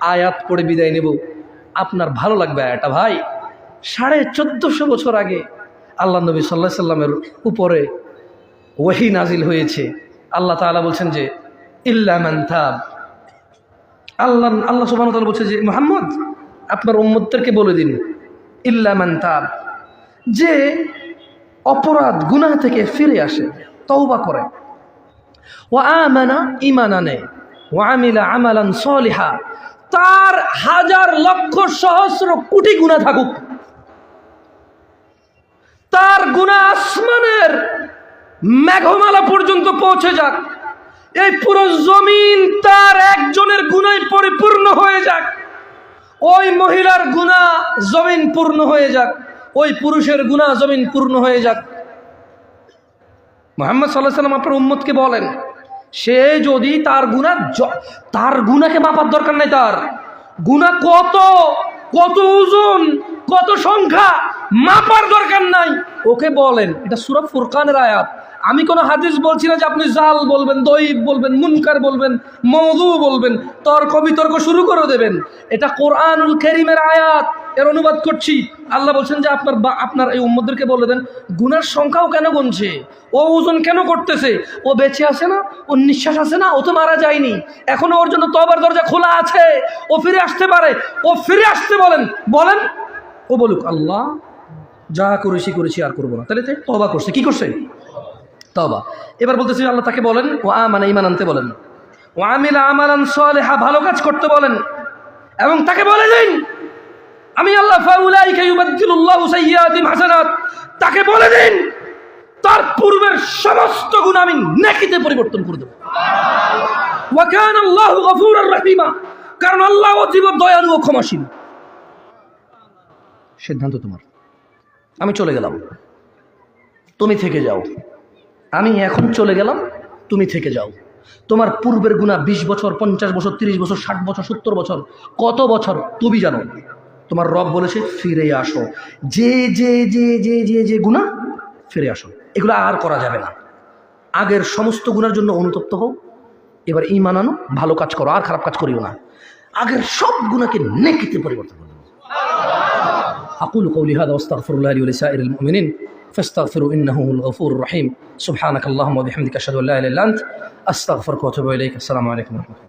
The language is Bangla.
আয়াত পড়ে বিদায় নেব। আপনার ভালো লাগবে আয়াটা ভাই? সাড়ে চোদ্দশো বছর আগে আল্লাহ নবী সাল্লাহ সাল্লামের উপরে ওহি নাজিল হয়েছে। আল্লাহ তাআলা বলছেন যে, ইল্লা মান তাব। আল্লাহ আল্লাহ সুবহানাহু ওয়া তাআলা বলছে যে, মোহাম্মদ, আপনার উম্মতদেরকে বলে দিন, ইল্লা মান তাব। যে অপরাধ, গুনাহ থেকে ফিরে আসে, তওবা করে। ও আমানা ইমান আনে ও আমিলা আমালান সলিহা। তার হাজার লক্ষ সহস্র কোটি গুণা থাকুক। তার গুণা আসমানের মেঘমালা পর্যন্ত পৌঁছে যাক। এই পুরো জমিন তার একজনের গুণায় পরিপূর্ণ হয়ে যাক। ওই মহিলার গুণা জমিন পূর্ণ হয়ে যাক। ওই পুরুষের গুণা জমিন পূর্ণ হয়ে যাক। মোহাম্মদ সাল্লাহ সাল্লাম আপনার উম্মতকে বলেন সে যদি তার গুণা তার গুণাকে মাপার দরকার নাই তার। গুণা কত কত ওজন, কত সংখ্যা মাপার দরকার নাই। ওকে বলেন, এটা সুরভ ফুরকানের আয়াত। আমি কোনো হাদিস বলছি না যে আপনি জাল বলবেন দইব বলবেন, মুনকার বলবেন মৌদু বলবেন, তর্ক বিতর্ক শুরু করে দেবেন। এটা কোরআনুল করিমের আয়াত। এর অনুবাদ করছি। আল্লাহ বলছেন যে আপনার বা- আপনার এই উম্মদেরকে বলে দেন, গুনার সংখ্যাও কেন গুনছে? ও ওজন কেন করতেছে? ও বেঁচে আছে না? ও নিঃশ্বাস আছে না? ও তো মারা যায়নি। এখনও ওর জন্য তবার দরজা খোলা আছে। ও ফিরে আসতে পারে। ও ফিরে আসতে বলেন। বলেন, ও বলুক, আল্লাহ, যা করেছি করেছি, আর করব না। তাহলে তবা করছে। কি করছে? তবা এবার বলতেছি, আল্লাহ তাকে বলেন ও আ মানে ইমান আনতে বলেন। ও আমিলা আমালান সালেহা, ভালো কাজ করতে বলেন। এবং তাকে বলে দিন তাকে বলে দিন, তার পূর্বের সমস্ত গুণ আমি নেকিতে পরিবর্তন করে দেব। কারণ আল্লাহ অতীব দয়ালু ও ক্ষমাশীল। সিদ্ধান্ত তোমার। আমি চলে গেলাম। তুমি থেকে যাও। আমি এখন চলে গেলাম, তুমি থেকে যাও। তোমার পূর্বের গুণা বিশ বছর, পঞ্চাশ বছর, তিরিশ বছর, ষাট বছর, সত্তর বছর, কত বছর, তুমি জানো। তোমার রব বলেছে ফিরে আসো যে যে যে যে যে যে গুণা ফিরে আসো এগুলো আর করা যাবে না আগের সমস্ত গুণার জন্য অনুতপ্ত হও এবার ইমান আনো ভালো কাজ করো আর খারাপ কাজ করিও না আগের সব গুণাকে নেকিতে পরিবর্তন করো أقول قولي هذا واستغفر الله لي ولسائر المؤمنين فاستغفروا إنه هو الغفور الرحيم سبحانك اللهم وبحمدك أشهد أن لا إله إلا أنت أستغفرك وأتوب إليك السلام عليكم ورحمة الله